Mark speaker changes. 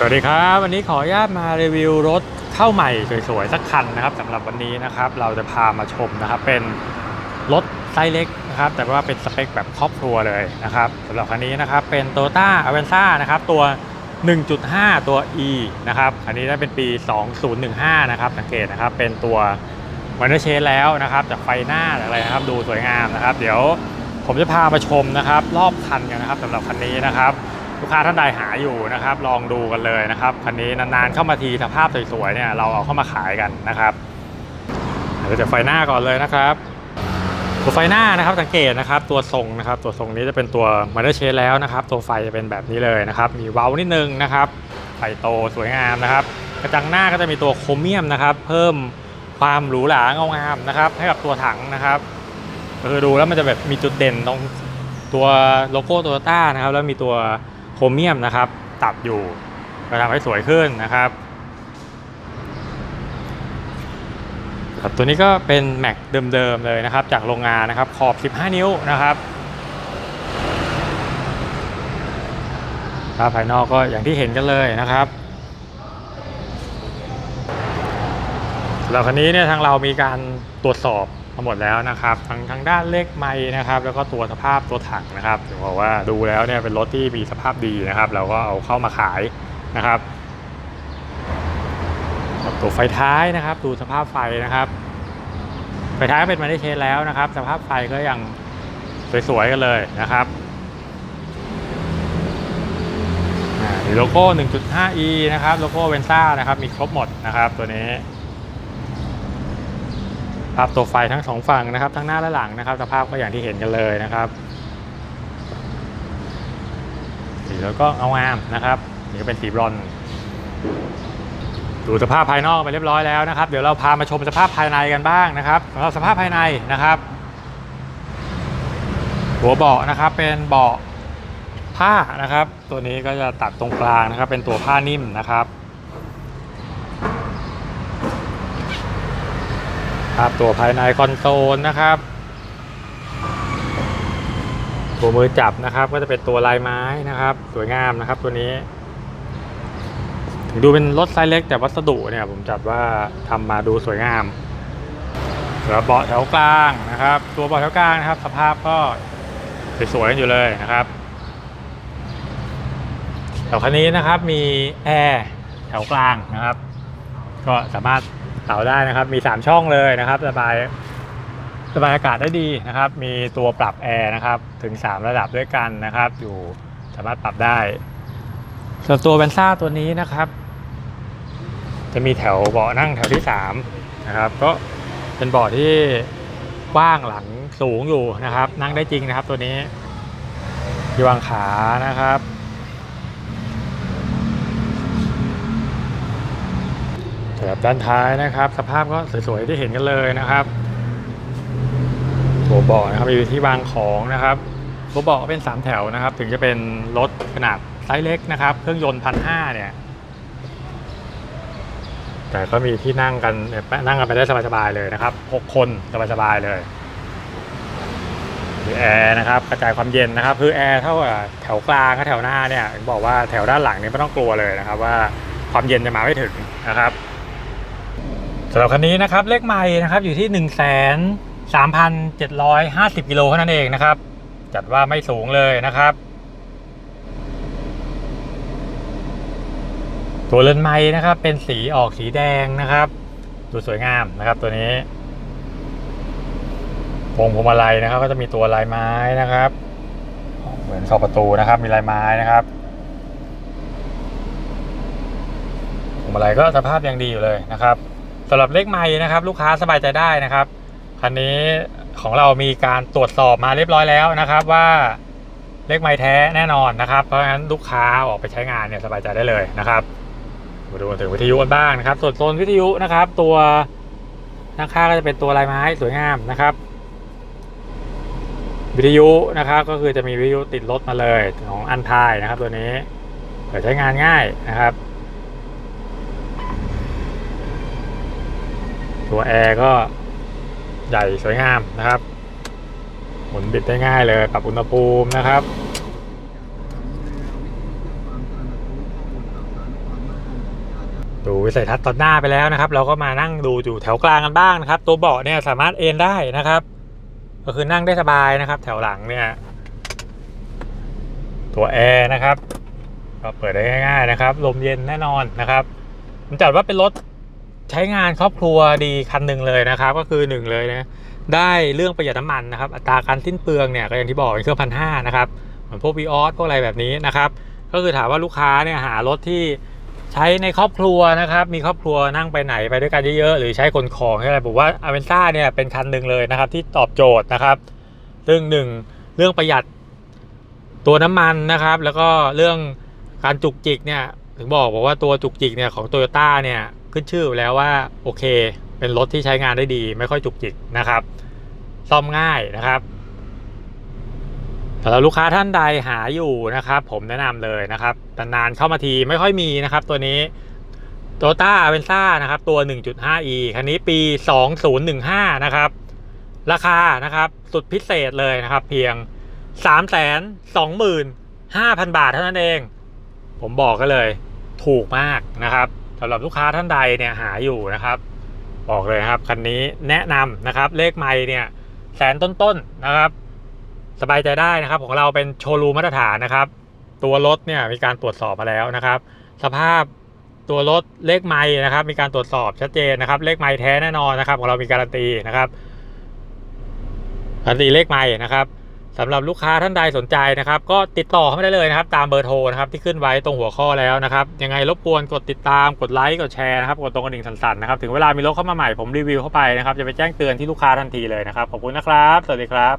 Speaker 1: สวัสดีครับ วันนี้ขออนุญาตมารีวิวรถเข้าใหม่สวยๆ สักคันนะครับสำหรับวันนี้นะครับ เราจะพามาชมนะครับ เป็นรถไซส์เล็กนะครับ แต่ว่าเป็นสเปคแบบครอบครัวเลยนะครับสำหรับคันนี้นะครับ เป็น Toyota a v e n z a นะครับ ตัว 1.5 ตัว E นะครับคันนี้ได้เป็นปี 2015 นะครับ สังเกตนะครับ เป็นตัววันเดอร์เชนแล้วนะครับจากไฟหน้าอะไรนะครับ ดูสวยงามนะครับ เดี๋ยวผมจะพามาชมนะครับ รอบคันกันนะครับสำหรับคันนี้นะครับ ลูกค้าท่านใดหาอยู่นะครับ ลองดูกันเลยนะครับคันนี้นานๆเข้ามาทีสภาพสวยๆเนี่ยเราเอาเข้ามาขายกันนะครับเดี๋ยวจะไฟหน้าก่อนเลยนะครับตัวไฟหน้านะครับสังเกตนะครับตัวทรงนะครับตัวทรงนี้จะเป็นตัวมาเตอร์เชนแล้วนะครับ ตัวไฟจะเป็นแบบนี้เลยนะครับ มีเว้านิดนึงนะครับไฟโตสวยงามนะครับ กระจังหน้าก็จะมีตัวโครเมียมนะครับ เพิ่มความหรูหราเงางามนะครับ ให้กับตัวถังนะครับคือดูแล้วมันจะแบบมีจุดเด่นตรงตัวโลโก้โตโยต้านะครับ แล้วมีตัว โครเมียมนะครับ ตัดอยู่ก็ทำให้สวยขึ้นนะครับครับตัวนี้ก็เป็นแม็กเดิมๆเลยนะครับ จากโรงงานนะครับ ขอบ 15 นิ้วนะครับภาภายนอกก็อย่างที่เห็นกันเลยนะครับสำหรับคันนี้เนี่ยทางเรามีการตรวจสอบ มาหมดแล้วนะครับทั้งทางด้านเลขไม้นะครับ แล้วก็ตัวสภาพตัวถังนะครับถือว่าว่าดูแล้วเนี่ยเป็นรถที่มีสภาพดีนะครับ เราก็เอาเข้ามาขายนะครับ ตัวไฟท้ายนะครับ ดูสภาพไฟนะครับ ไฟท้ายเป็นมาได้เชนแล้วนะครับ สภาพไฟก็ยังสวยๆกันเลยนะครับอ่ามีโลโก้ 1.5e นะครับ โลโก้เวนซ่านะครับ มีครบหมดนะครับ ตัวนี้ ภาพตัวไฟทั้งสองฝั่งนะครับ ทั้งหน้าและหลังนะครับ สภาพก็อย่างที่เห็นกันเลยนะครับสีแล้วก็เอางามนะครับ นี่ก็เป็นสีบรอนดูสภาพภายนอกไปเรียบร้อยแล้วนะครับ เดี๋ยวเราพามาชมสภาพภายในกันบ้างนะครับสำหรับสภาพภายในนะครับ หัวเบาะนะครับเป็นเบาะผ้านะครับ ตัวนี้ก็จะตัดตรงกลางนะครับ เป็นตัวผ้านิ่มนะครับ ภาพตัวภายในคอนโซลนะครับตัวมือจับนะครับก็จะเป็นตัวลายไม้นะครับสวยงามนะครับตัวนี้ ถึงดูเป็นรถไซส์เล็กแต่วัสดุเนี่ยผมจัดว่าทำมาดูสวยงามเหลือเบาะแถวกลางนะครับ ตัวเบาะแถวกลางนะครับ สภาพก็สวยๆอยู่เลยนะครับแต่คันนี้นะครับมีแอร์แถวกลางนะครับ ก็สามารถ เต่าได้นะครับ มี 3 ช่องเลยนะครับสบายสบายอากาศได้ดีนะครับ มีตัวปรับแอร์นะครับ ถึง 3 ระดับด้วยกันนะครับ อยู่สามารถปรับได้ ส่วนตัวแวนซ่าตัวนี้นะครับ จะมีแถวเบาะนั่งแถวที่3นะครับ ก็เป็นเบาะที่กว้างหลังสูงอยู่นะครับ นั่งได้จริงนะครับตัวนี้ที่วางขานะครับ แถบด้านท้ายนะครับ สภาพก็สวยๆที่เห็นกันเลยนะครับตัวเบาะนะครับมีที่วางของนะครับตัวเบาะก็เป็น 3 แถวนะครับ ถึงจะเป็นรถขนาดไซส์เล็กนะครับ เครื่องยนต์พันห้าเนี่ย แต่ก็มีที่นั่งกันนั่งกันไปได้สบายๆเลยนะครับหกคนสบายๆเลยมีแอร์นะครับกระจายความเย็นนะครับคือแอร์เท่ากับแถวกลางกับแถวหน้าเนี่ยบอกว่าแถวด้านหลังนี่ไม่ต้องกลัวเลยนะครับว่าความเย็นจะมาไม่ถึงนะครับ สำหรับคันนี้นะครับเลขใหม่นะครับอยู่ที่1นึ่งแสนสามพันเจ็ดร้อยห้าสิบกิโลเท่านั้นเองนะครับ จัดว่าไม่สูงเลยนะครับ ตัวเรือนไม้นะครับเป็นสีออกสีแดงนะครับ ดูสวยงามนะครับตัวนี้วงพวงมาลัยนะครับ ก็จะมีตัวลายไม้นะครับ เหมือนขอบประตูนะครับ มีลายไม้นะครับพวงมาลัยก็สภาพยังดีอยู่เลยนะครับ สำหรับเลขไม้นะครับ ลูกค้าสบายใจได้นะครับคันนี้ของเรามีการตรวจสอบมาเรียบร้อยแล้วนะครับ ว่าเลขไม้แท้แน่นอนนะครับ เพราะฉะนั้นลูกค้าออกไปใช้งานเนี่ยสบายใจได้เลยนะครับมาดูถึงวิทยุกันบ้างนะครับ ส่วนโซนวิทยุนะครับ ตัวด้านข้างก็จะเป็นตัวลายไม้สวยงามนะครับ วิทยุนะครับ ก็คือจะมีวิทยุติดรถมาเลยของอันทายนะครับ ตัวนี้เปิดใช้งานง่ายนะครับ ตัวแอร์ก็ใหญ่สวยงามนะครับ หมุนบิดได้ง่ายเลยปรับอุณหภูมินะครับดูวิสัยทัศน์ตอนหน้าไปแล้วนะครับ เราก็มานั่งดูอยู่แถวกลางกันบ้างนะครับ ตัวเบาะเนี่ยสามารถเอนได้นะครับ ก็คือนั่งได้สบายนะครับ แถวหลังเนี่ยตัวแอร์นะครับ ก็เปิดได้ง่ายๆนะครับ ลมเย็นแน่นอนนะครับผมจัดว่าเป็นรถ ใช้งานครอบครัวดีคันหนึ่งเลยนะครับ ก็คือหนึ่งเลยนะได้เรื่องประหยัดน้ำมันนะครับ อัตราการสิ้นเปลืองเนี่ยก็อย่างที่บอกเป็นเครื่องพันห้านะครับเหมือนพวกวีออสพวกอะไรแบบนี้นะครับ ก็คือถามว่าลูกค้าเนี่ยหารถที่ใช้ในครอบครัวนะครับ มีครอบครัวนั่งไปไหนไปด้วยกันเยอะๆ หรือใช้ขนของอะไรผมว่าอเวนซ่าเนี่ยเป็นคันหนึ่งเลยนะครับ ที่ตอบโจทย์นะครับซึ่งหนึ่งเรื่องประหยัดตัวน้ำมันนะครับ แล้วก็เรื่องการจุกจิกเนี่ยถึงบอกบอกว่าตัวจุกจิกเนี่ยของโตโยต้าเนี่ย ขึ้นชื่อแล้วว่าโอเค เป็นรถที่ใช้งานได้ดี ไม่ค่อยจุกจิกนะครับ ซ่อมง่ายนะครับสำหรับลูกค้าท่านใดหาอยู่นะครับ ผมแนะนำเลยนะครับนานๆเข้ามาทีไม่ค่อยมีนะครับ ตัวนี้โตต้าเวนซ่านะครับ ตัว 1.5e คันนี้ปี 2015 นะครับ ราคานะครับ สุดพิเศษเลยนะครับ เพียง 325,000 บาทเท่านั้นเอง ผมบอกก็เลย ถูกมากนะครับ สำหรับลูกค้าท่านใดเนี่ยหาอยู่นะครับ บอกเลยครับคันนี้แนะนำนะครับ เลขไม่เนี่ยแสนต้นๆนะครับ สบายใจได้นะครับ ของเราเป็นโชว์รูมมาตรฐานนะครับ ตัวรถเนี่ยมีการตรวจสอบมาแล้วนะครับ สภาพตัวรถเลขไม้นะครับ มีการตรวจสอบชัดเจนนะครับ เลขไม้แท้แน่นอนนะครับ ของเรามีการันตีนะครับการันตีเลขไม้นะครับ สำหรับลูกค้าท่านใดสนใจนะครับ ก็ติดต่อเข้ามาได้เลยนะครับ ตามเบอร์โทรนะครับที่ขึ้นไว้ตรงหัวข้อแล้วนะครับยังไงรบกวนกดติดตามกดไลค์กดแชร์นะครับกดตรงกระดิ่งสั่นๆนะครับถึงเวลามีรถเข้ามาใหม่ผมรีวิวเข้าไปนะครับจะไปแจ้งเตือนที่ลูกค้าทันทีเลยนะครับขอบคุณนะครับ สวัสดีครับ